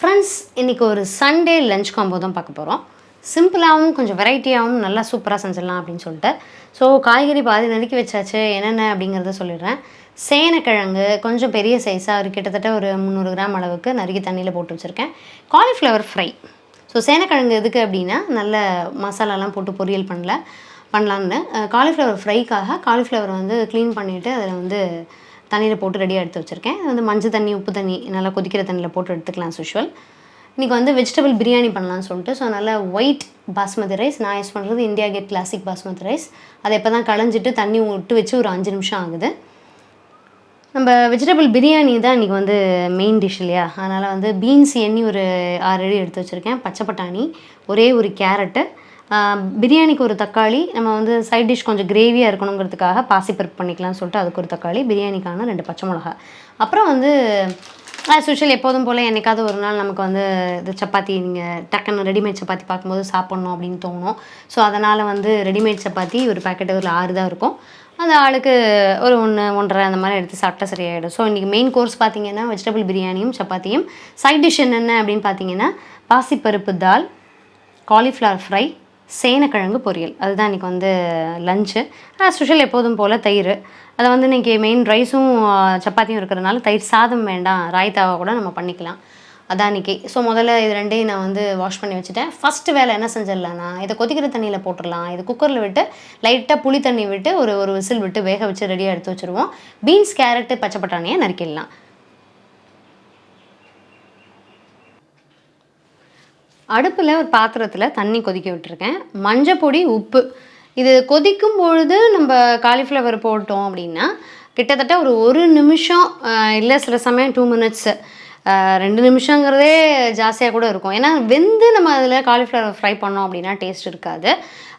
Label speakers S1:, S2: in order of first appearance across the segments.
S1: Friends இன்றைக்கி ஒரு Sunday lunch combo தான் பார்க்க போகிறோம் சிம்பிளாகவும் கொஞ்சம் வெரைட்டியாகவும் நல்லா சூப்பராக செஞ்சிடலாம் அப்படின்னு சொல்லிட்டு. ஸோ காய்கறி பாதி நறுக்கி வச்சாச்சு என்னென்ன அப்படிங்கிறத சொல்லிடுறேன். சேனக்கிழங்கு கொஞ்சம் பெரிய சைஸாக ஒரு கிட்டத்தட்ட ஒரு முந்நூறு கிராம் அளவுக்கு நறுக்கி தண்ணியில் போட்டு வச்சுருக்கேன். காலிஃப்ளவர் ஃப்ரை ஸோ சேனக்கிழங்கு எதுக்கு அப்படின்னா நல்ல மசாலாலாம் போட்டு பொரியல் பண்ணல பண்ணலான்னு காலிஃப்ளவர் ஃப்ரைக்காக காலிஃப்ளவர் வந்து க்ளீன் பண்ணிவிட்டு அதில் வந்து தண்ணியில் போட்டு ரெடியாக எடுத்து வச்சுருக்கேன். அது வந்து மஞ்சள் தண்ணி உப்பு தண்ணி நல்லா கொதிக்கிற தண்ணியில் போட்டு எடுத்துக்கலாம் சுஷுவல் இன்றைக்கி வந்து வெஜிடபிள் பிரியாணி பண்ணலாம்னு சொல்லிட்டு ஸோ நல்லா ஒயிட் பாஸ்மதி ரைஸ் நான் யூஸ் பண்ணுறது India gate classic basmati rice அதை இப்போ தான் களைஞ்சிட்டு தண்ணி விட்டு வச்சு ஒரு அஞ்சு நிமிஷம் ஆகுது. நம்ம வெஜிடபிள் பிரியாணி தான் இன்றைக்கி வந்து மெயின் டிஷ் இல்லையா? அதனால் வந்து பீன்ஸ் எண்ணி ஒரு ஆறு அடி எடுத்து வச்சுருக்கேன். பச்சை பட்டாணி ஒரே ஒரு கேரட்டு பிரியாணிக்கு ஒரு தக்காளி நம்ம வந்து சைட் டிஷ் கொஞ்சம் கிரேவியாக இருக்கணுங்கிறதுக்காக பாசிப்பருப்பு பண்ணிக்கலாம்னு சொல்லிட்டு அதுக்கு ஒரு தக்காளி பிரியாணிக்கான ரெண்டு பச்சை மிளகா அப்புறம் வந்து ஆஸ் யூஷுவல் எப்போதும் போல் என்றைக்காவது ஒரு நாள் நமக்கு வந்து இது சப்பாத்தி நீங்கள் டக்குன்னு ரெடிமேட் சப்பாத்தி பார்க்கும்போது சாப்பிட்ணும் அப்படின்னு தோணும். ஸோ அதனால் வந்து ரெடிமேட் சப்பாத்தி ஒரு பேக்கெட் ஒரு ஆறு தான் இருக்கும். அந்த ஆளுக்கு ஒரு ஒன்று ஒன்றரை அந்த மாதிரி எடுத்து சாப்பிட்டா சரியாயிடும். ஸோ இன்றைக்கி மெயின் கோர்ஸ் பார்த்தீங்கன்னா வெஜிடபிள் பிரியாணியும் சப்பாத்தியும். சைட் டிஷ் என்னென்ன அப்படின்னு பார்த்தீங்கன்னா பாசிப்பருப்பு தால் காலிஃப்ளவர் ஃப்ரை சேனக்கிழங்கு பொரியல். அதுதான் இன்றைக்கி வந்து லஞ்சு ஸ்பெஷல் எப்போதும் போல் தயிர். அதை வந்து இன்றைக்கி மெயின் ரைஸும் சப்பாத்தியும் இருக்கிறதுனால தயிர் சாதம் வேண்டாம். ராய்த்தாவை கூட நம்ம பண்ணிக்கலாம். அதான் இன்றைக்கி ஸோ முதல்ல இது ரெண்டையும் நான் வந்து வாஷ் பண்ணி வச்சுட்டேன். ஃபஸ்ட்டு வேலை என்ன செஞ்சிடலாம்னா இதை கொதிக்கிற தண்ணியில் போட்டுடலாம். இது குக்கரில் விட்டு லைட்டாக புளி தண்ணி விட்டு ஒரு ஒரு விசில் விட்டு வேக வச்சு ரெடியாக எடுத்து வச்சுருவோம். பீன்ஸ் கேரட்டு பச்சை பட்டாணியை நறுக்கிடலாம். அடுப்பில் ஒரு பாத்திரத்தில் தண்ணி கொதிக்க விட்டுருக்கேன். மஞ்சள் பொடி உப்பு. இது கொதிக்கும் பொழுது நம்ம காலிஃப்ளவர் போட்டோம் அப்படின்னா கிட்டத்தட்ட ஒரு ஒரு நிமிஷம் இல்லை சில சமயம் டூ மினிட்ஸு ரெண்டு நிமிஷங்கிறதே ஜாஸ்தியாக கூட இருக்கும். ஏன்னா வெந்து நம்ம அதில் காலிஃப்ளவர் ஃப்ரை பண்ணோம் அப்படின்னா டேஸ்ட் இருக்காது.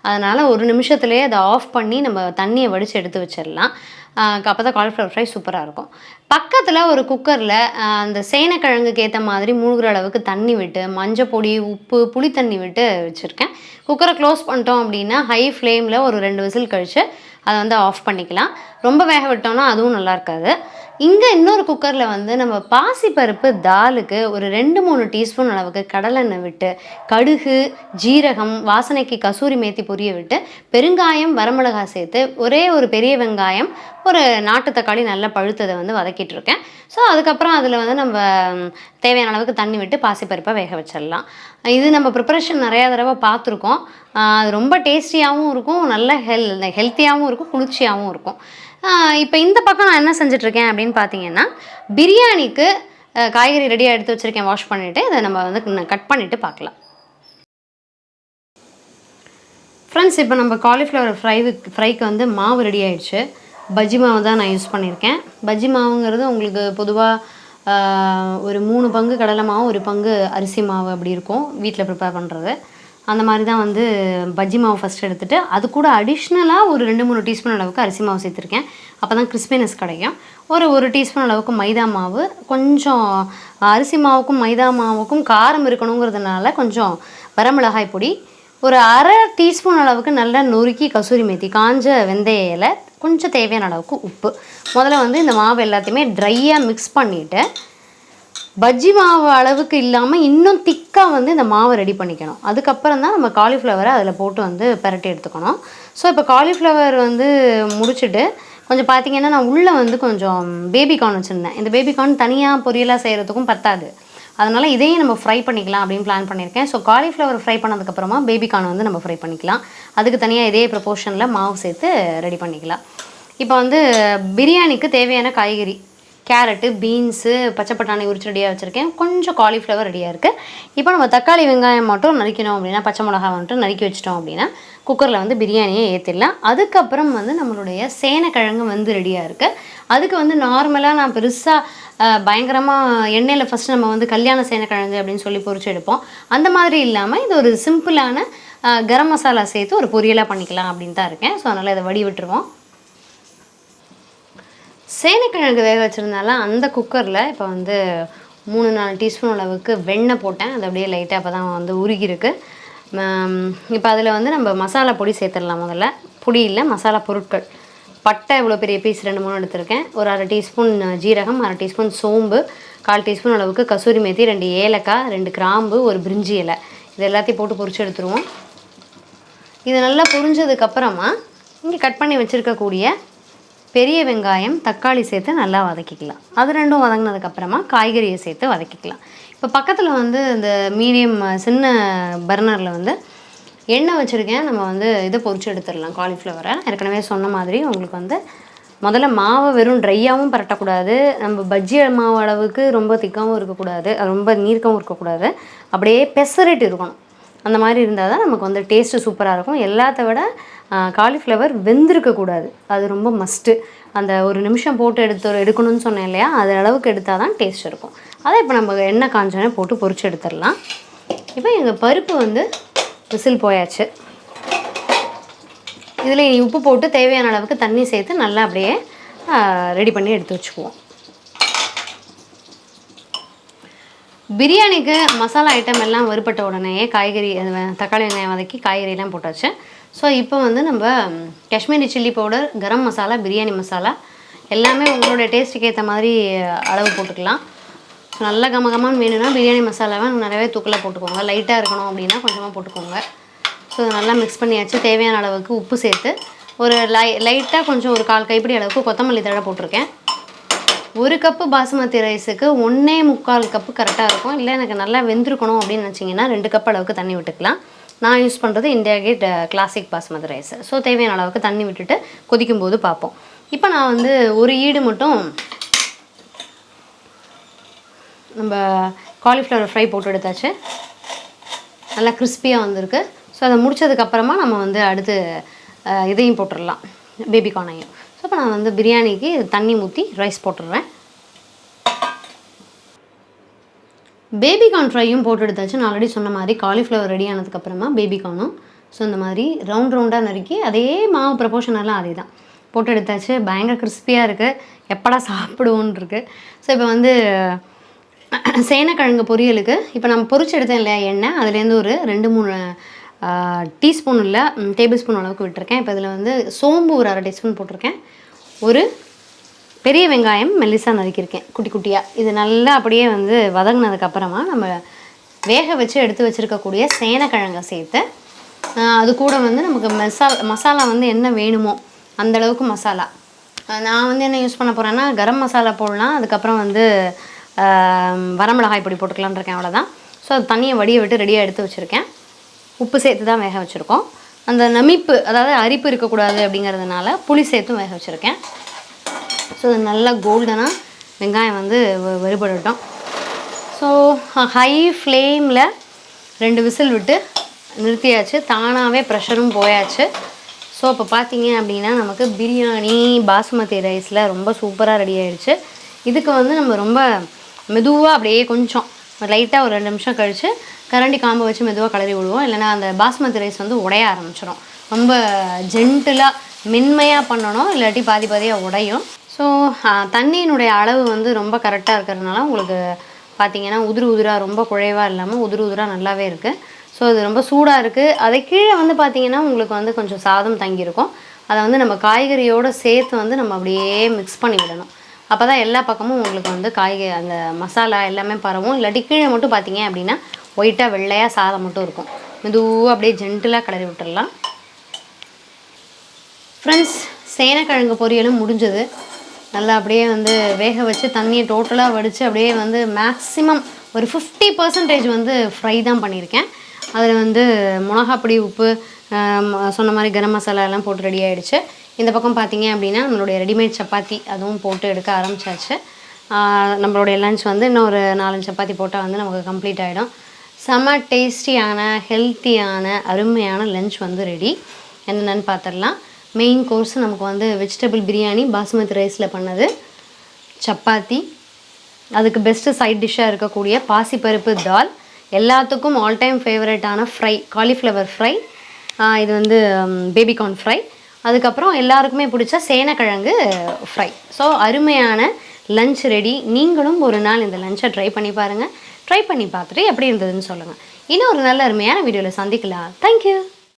S1: அதனால் ஒரு நிமிஷத்துலேயே அதை ஆஃப் பண்ணி நம்ம தண்ணியை வடித்து எடுத்து வச்சிடலாம். அப்போ தான் காலிஃப்ளவர் ஃப்ரை சூப்பராக இருக்கும். பக்கத்தில் ஒரு குக்கரில் அந்த சேனக்கிழங்குக்கு ஏற்ற மாதிரி மூழ்கிற அளவுக்கு தண்ணி விட்டு மஞ்சள் பொடி உப்பு புளி தண்ணி விட்டு வச்சுருக்கேன். குக்கரை க்ளோஸ் பண்ணிட்டோம் அப்படின்னா ஹை ஃப்ளேமில் ஒரு ரெண்டு விசில் கழித்து அதை வந்து ஆஃப் பண்ணிக்கலாம். ரொம்ப வேக விட்டோம்னா அதுவும் நல்லா இருக்காது. இங்கே இன்னொரு குக்கரில் வந்து நம்ம பாசிப்பருப்பு தாலுக்கு ஒரு ரெண்டு மூணு டீஸ்பூன் அளவுக்கு கடலெண்ணெய் விட்டு கடுகு ஜீரகம் வாசனைக்கு கசூரி மேத்தி பொரிய விட்டு பெருங்காயம் வரமிளகாய் சேர்த்து ஒரே ஒரு பெரிய வெங்காயம் ஒரு நாட்டு தக்காளி நல்லா பழுத்ததை வந்து வதக்கிட்டு இருக்கேன் ஸோ அதுக்கப்புறம் அதில் வந்து நம்ம தேவையான அளவுக்கு தண்ணி விட்டு பாசிப்பருப்பை வேக வச்சிடலாம். இது நம்ம ப்ரிப்பரேஷன் நிறையா தடவை பார்த்துருக்கோம். அது ரொம்ப டேஸ்டியாகவும் இருக்கும் நல்ல ஹெல் ஹெல்த்தியாகவும் இருக்கும் குளிர்ச்சியாகவும் இருக்கும். இப்போ இந்த பக்கம் நான் என்ன செஞ்சிட்ருக்கேன் அப்படின்னு பார்த்தீங்கன்னா பிரியாணிக்கு காய்கறி ரெடியாக எடுத்து வச்சுருக்கேன் வாஷ் பண்ணிவிட்டு இதை நம்ம வந்து கட் பண்ணிவிட்டு பார்க்கலாம் ஃப்ரெண்ட்ஸ் இப்போ நம்ம காலிஃப்ளவர் ஃப்ரைவுக்கு ஃப்ரைக்கு வந்து மாவு ரெடி ஆயிடுச்சு. பஜ்ஜி மாவு தான் நான் யூஸ் பண்ணியிருக்கேன் பஜ்ஜி மாவுங்கிறது உங்களுக்கு பொதுவாக ஒரு மூணு பங்கு கடலை மாவு ஒரு பங்கு அரிசி மாவு அப்படி இருக்கும் வீட்டில் ப்ரிப்பேர் பண்ணுறது அந்த மாதிரி தான் வந்து பஜ்ஜி மாவு ஃபஸ்ட் எடுத்துகிட்டு அது கூட அடிஷ்னலாக ஒரு ரெண்டு மூணு டீஸ்பூன் அளவுக்கு அரிசி மாவு சேர்த்துருக்கேன். அப்போ தான் கிறிஸ்பினஸ் கிடைக்கும். ஒரு ஒரு டீஸ்பூன் அளவுக்கு மைதா மாவு கொஞ்சம் அரிசி மாவுக்கும் மைதா மாவுக்கும் காரம் இருக்கணுங்கிறதுனால கொஞ்சம் வரமிளகாய் பொடி ஒரு அரை டீஸ்பூன் அளவுக்கு நல்லா நொறுக்கி கசூரி மேத்தி காஞ்ச வெந்தய இலை கொஞ்சம் தேவையான அளவுக்கு உப்பு. முதல்ல வந்து இந்த மாவு எல்லாத்தையுமே ட்ரையாக மிக்ஸ் பண்ணிவிட்டு பஜ்ஜி மாவு அளவுக்கு இல்லாமல் இன்னும் திக்காக வந்து இந்த மாவை ரெடி பண்ணிக்கணும். அதுக்கப்புறம் தான் நம்ம காலிஃப்ளவரை அதில் போட்டு வந்து பிரட்டி எடுத்துக்கணும். ஸோ இப்போ காலிஃப்ளவர் வந்து முடிச்சுட்டு கொஞ்சம் பார்த்தீங்கன்னா நான் உள்ளே வந்து கொஞ்சம் பேபி கார்ன் வச்சுருந்தேன். இந்த பேபி கார்ன் தனியாக பொரியலாக செய்கிறதுக்கும் பத்தாது. அதனால் இதையும் நம்ம ஃப்ரை பண்ணிக்கலாம் அப்படின்னு பிளான் பண்ணியிருக்கேன். ஸோ காலிஃப்ளவர் ஃப்ரை பண்ணதுக்கப்புறமா பேபிகார்ன் வந்து நம்ம ஃப்ரை பண்ணிக்கலாம். அதுக்கு தனியாக இதே ப்ரப்போர்ஷனில் மாவு சேர்த்து ரெடி பண்ணிக்கலாம். இப்போ வந்து பிரியாணிக்கு தேவையான காய்கறி கேரட்டு பீன்ஸு பச்சை பட்டாணி உரிச்சு ரெடியாக வச்சுருக்கேன். கொஞ்சம் காலிஃப்ளவர் ரெடியாக இருக்குது இப்போ நம்ம தக்காளி வெங்காயம் மட்டும் நறுக்கணும் அப்படின்னா பச்சை மிளகா மட்டும் நறுக்கி வச்சிட்டோம் அப்படின்னா குக்கரில் வந்து பிரியாணியை ஏற்றிடலாம் அதுக்கப்புறம் வந்து நம்மளுடைய சேனக்கிழங்கு வந்து ரெடியாக இருக்குது அதுக்கு வந்து நார்மலாக நான் பெருசாக பயங்கரமாக எண்ணெயில் ஃபஸ்ட்டு நம்ம வந்து கல்யாண சேனக்கிழங்கு அப்படின்னு சொல்லி பொறிச்சு எடுப்போம். அந்த மாதிரி இல்லாமல் இது ஒரு சிம்பிளான கரம் மசாலா சேர்த்து ஒரு பொரியலாக பண்ணிக்கலாம் அப்படின்னு தான் இருக்கேன். ஸோ அதனால் இதை வடி விட்டுருவோம் சேனைக்கிழங்கு வேக வச்சுருந்தால அந்த குக்கரில் இப்போ வந்து மூணு நாலு டீஸ்பூன் அளவுக்கு வெண்ணெய் போட்டேன். அது அப்படியே லைட்டாக அப்போ தான் வந்து உருகிருக்கு இப்போ அதில் வந்து நம்ம மசாலா பொடி சேர்த்துடலாம் முதல்ல. பொடி இல்லை மசாலா பொருட்கள். பட்டை இவ்வளோ பெரிய பீஸ் ரெண்டு மூணு எடுத்திருக்கேன். ஒரு அரை டீஸ்பூன் ஜீரகம் அரை டீஸ்பூன் சோம்பு கால் டீஸ்பூன் அளவுக்கு கசூரி மேத்தி ரெண்டு ஏலக்காய் ரெண்டு கிராம்பு ஒரு பிரிஞ்சி இலை. இது எல்லாத்தையும் போட்டு பொரிச்சு எடுத்துருவோம். இது நல்லா பொரிஞ்சதுக்கப்புறமா இங்கே கட் பண்ணி வச்சுருக்கக்கூடிய பெரிய வெங்காயம் தக்காளி சேர்த்து நல்லா வதக்கிக்கலாம். அது ரெண்டும் வதங்கினதுக்கப்புறமா காய்கறியை சேர்த்து வதக்கிக்கலாம். இப்போ பக்கத்தில் வந்து இந்த மீடியம் சின்ன பர்னரில் வந்து எண்ணெய் வச்சுருக்கேன். நம்ம வந்து இதை பொறிச்சு எடுத்துடலாம் காலிஃப்ளவரை ஏற்கனவே சொன்ன மாதிரி உங்களுக்கு வந்து முதல்ல மாவை வெறும் ட்ரையாகவும் பரட்டக்கூடாது. நம்ம பஜ்ஜி மாவு அளவுக்கு ரொம்ப திக்காகவும் இருக்கக்கூடாது. ரொம்ப நீர்க்கவும் இருக்கக்கூடாது. அப்படியே பெசரிட்டு இருக்கணும். அந்த மாதிரி இருந்தால் தான் நமக்கு வந்து டேஸ்ட்டு சூப்பராக இருக்கும். எல்லாத்த விட காலிஃப்ளவர் வெந்திருக்கக்கூடாது அது ரொம்ப மஸ்ட்டு அந்த ஒரு நிமிஷம் போட்டு எடுத்து எடுக்கணும்னு சொன்னேன் இல்லையா? அது அளவுக்கு எடுத்தால் தான் டேஸ்ட் இருக்கும். அதை இப்போ நம்ம எண்ணெய் காஞ்சோன்னே போட்டு பொரிச்சு எடுத்துடலாம். இப்போ எங்கள் பருப்பு வந்து விசில் போயாச்சு. இதில் உப்பு போட்டு தேவையான அளவுக்கு தண்ணி சேர்த்து நல்லா அப்படியே ரெடி பண்ணி எடுத்து வச்சுக்குவோம். பிரியாணிக்கு மசாலா ஐட்டம் எல்லாம் வறுபட்ட உடனேயே காய்கறி தக்காளி வெங்காயம் வதக்கி காய்கறியெல்லாம் போட்டாச்சு. ஸோ இப்போ வந்து நம்ம காஷ்மீரி சில்லி பவுடர் கரம் மசாலா பிரியாணி மசாலா எல்லாமே உங்களோட டேஸ்ட்டுக்கு ஏற்ற மாதிரி அளவு போட்டுக்கலாம். ஸோ நல்லா கமகமான்னு வேணும்னா பிரியாணி மசாலாவை நிறையவே தூக்கில் போட்டுக்கோங்க. லைட்டாக இருக்கணும் அப்படின்னா கொஞ்சமாக போட்டுக்கோங்க. ஸோ நல்லா மிக்ஸ் பண்ணியாச்சு. தேவையான அளவுக்கு உப்பு சேர்த்து ஒரு லை லைட்டாக கொஞ்சம் ஒரு கால் கைப்பிடி அளவுக்கு கொத்தமல்லி தழை போட்டிருக்கேன். ஒரு கப்பு பாசுமதி ரைஸுக்கு ஒன்றே முக்கால் கப்பு கரெக்டாக இருக்கும். இல்லை எனக்கு நல்லா வெந்திருக்கணும் அப்படின்னு நினச்சிங்கன்னா ரெண்டு கப் அளவுக்கு தண்ணி விட்டுக்கலாம். நான் யூஸ் பண்ணுறது India gate classic basmati rice so தேவையான அளவுக்கு தண்ணி விட்டுட்டு கொதிக்கும் போது பார்ப்போம். இப்போ நான் வந்து ஒரு ஈடு மட்டும் நம்ம காலிஃப்ளவர் ஃப்ரை போட்டு எடுத்தாச்சு. நல்லா கிறிஸ்பியாக வந்திருக்கு. ஸோ அதை முடிச்சதுக்கப்புறமா நம்ம வந்து அடுத்து இதையும் போட்டுடலாம். பேபிகார்னையும் ஸோ இப்போ நான் வந்து பிரியாணிக்கு தண்ணி ஊற்றி ரைஸ் போட்டுடுறேன். பேபிகார்ன் ஃப்ரையும் போட்டு எடுத்தாச்சு நான் ஆல்ரெடி சொன்ன மாதிரி காலிஃப்ளவர் ரெடி ஆனதுக்கப்புறமா பேபிகார்னும் ஸோ இந்த மாதிரி ரவுண்ட் ரவுண்டாக நறுக்கி அதே மாவு ப்ரப்போர்ஷன் அதே தான் போட்டு எடுத்தாச்சு பயங்கர கிறிஸ்பியாக இருக்குது எப்படா சாப்பிடுவோன்னு இருக்குது ஸோ இப்போ வந்து சேனக்கிழங்கு பொரியலுக்கு இப்போ நம்ம பொரிச்சு எடுத்தேன் இல்லையா எண்ணெய். அதுலேருந்து ஒரு ரெண்டு மூணு டீஸ்பூன் இல்லை டேபிள் ஸ்பூன் அளவுக்கு விட்டுருக்கேன். இப்போ இதில் வந்து சோம்பு ஒரு அரை டீஸ்பூன் போட்டிருக்கேன். ஒரு பெரிய வெங்காயம் மெல்லிசாக நறுக்கியிருக்கேன் குட்டி குட்டியாக இது நல்லா அப்படியே வந்து வதங்கினதுக்கப்புறமா நம்ம வேக வச்சு எடுத்து வச்சுருக்கக்கூடிய சேனக்கிழங்கை சேர்த்து அது கூட வந்து நமக்கு மசாலா மசாலா வந்து என்ன வேணுமோ அந்த அளவுக்கு மசாலா. நான் வந்து என்ன யூஸ் பண்ண போகிறேன்னா கரம் மசாலா போடலாம் அதுக்கப்புறம் வந்து வரமிளகாய் பொடி போட்டுக்கலான்னு இருக்கேன் அவ்வளோதான் ஸோ அது தண்ணியை வடிய விட்டு ரெடியாக எடுத்து வச்சுருக்கேன். உப்பு சேர்த்து தான் வேக வச்சுருக்கோம். அந்த நமிப்பு அதாவது அரிப்பு இருக்கக்கூடாது அப்படிங்கிறதுனால புளி சேர்த்தும் வேக வச்சுருக்கேன். ஸோ இது நல்லா கோல்டனாக வெங்காயம் வந்து வ- வறுபடட்டும். ஸோ ஹை ஃப்ளேமில் ரெண்டு விசில் விட்டு நிறுத்தியாச்சு. தானாகவே ப்ரெஷரும் போயாச்சு. ஸோ இப்போ பார்த்தீங்க அப்படின்னா நமக்கு பிரியாணி பாசுமதி ரைஸில் ரொம்ப சூப்பராக ரெடி ஆயிடுச்சு. இதுக்கு வந்து நம்ம ரொம்ப மெதுவாக அப்படியே கொஞ்சம் லைட்டாக ஒரு ரெண்டு நிமிஷம் கழித்து கரண்டி காம்பை வச்சு மெதுவாக கலரி விடுவோம். இல்லைன்னா அந்த பாஸ்மதி ரைஸ் வந்து உடைய ஆரம்பிச்சிடும் ரொம்ப ஜென்டிலாக மென்மையாக பண்ணணும். இல்லாட்டி பாதி பாதியாக உடையும். ஸோ தண்ணியினுடைய அளவு வந்து ரொம்ப கரெக்டாக இருக்கிறதுனால உங்களுக்கு பார்த்தீங்கன்னா உதிரு உதிராக ரொம்ப குறைவாக இல்லாமல் உதிரு உதிராக நல்லாவே இருக்குது ஸோ இது ரொம்ப சூடாக இருக்குது அதை கீழே வந்து பார்த்தீங்கன்னா உங்களுக்கு வந்து கொஞ்சம் சாதம் தங்கியிருக்கும். அதை வந்து நம்ம காய்கறியோடு சேர்த்து வந்து நம்ம அப்படியே மிக்ஸ் பண்ணி விடணும். அப்போ தான் எல்லா பக்கமும் உங்களுக்கு வந்து காய்கறி அந்த மசாலா எல்லாமே பரவும். இல்லாட்டி கீழே மட்டும் பார்த்தீங்க அப்படின்னா ஒயிட்டாக வெள்ளையாக சாதம் மட்டும் இருக்கும். மெதுவாக அப்படியே ஜென்டிலாக கிளறி விட்டுடலாம் ஃப்ரெண்ட்ஸ் சேனக்கிழங்கு பொரியலும் முடிஞ்சது. நல்லா அப்படியே வந்து வேக வச்சு தண்ணியை டோட்டலாக வடித்து அப்படியே வந்து மேக்ஸிமம் ஒரு ஃபிஃப்டி பர்சன்டேஜ் வந்து ஃப்ரை தான் பண்ணியிருக்கேன். அதில் வந்து மிளகாப்பொடி உப்பு சொன்ன மாதிரி கரம் மசாலா எல்லாம் போட்டு ரெடி ஆகிடுச்சு இந்த பக்கம் பார்த்தீங்க அப்படின்னா நம்மளுடைய ரெடிமேட் சப்பாத்தி அதுவும் போட்டு எடுக்க ஆரம்பிச்சாச்சு. நம்மளுடைய லஞ்ச் வந்து இன்னும் ஒரு நாலஞ்சு சப்பாத்தி போட்டால் வந்து நமக்கு கம்ப்ளீட் ஆகிடும் செம டேஸ்டியான ஹெல்த்தியான அருமையான லஞ்ச் வந்து ரெடி என்னென்னு பார்த்துடலாம். மெயின் கோர்ஸ் நமக்கு வந்து வெஜிடபிள் பிரியாணி பாஸ்மதி ரைஸில் பண்ணது. சப்பாத்தி. அதுக்கு பெஸ்ட்டு சைட் டிஷ்ஷாக இருக்கக்கூடிய பாசிப்பருப்பு தால் எல்லாத்துக்கும் ஆல் டைம் ஃபேவரட்டான ஃப்ரை காலிஃப்ளவர் ஃப்ரை இது வந்து பேபிகார்ன் ஃப்ரை அதுக்கப்புறம் எல்லாருக்குமே பிடிச்ச சேனக்கிழங்கு ஃப்ரை ஸோ அருமையான லஞ்ச் ரெடி நீங்களும் ஒரு நாள் இந்த லஞ்சை ட்ரை பண்ணி பாருங்கள் ட்ரை பண்ணி பார்த்துட்டு எப்படி இருந்ததுன்னு சொல்லுங்கள் இன்னும் ஒரு நல்ல அருமையான வீடியோவில் சந்திக்கலாம். தேங்க்யூ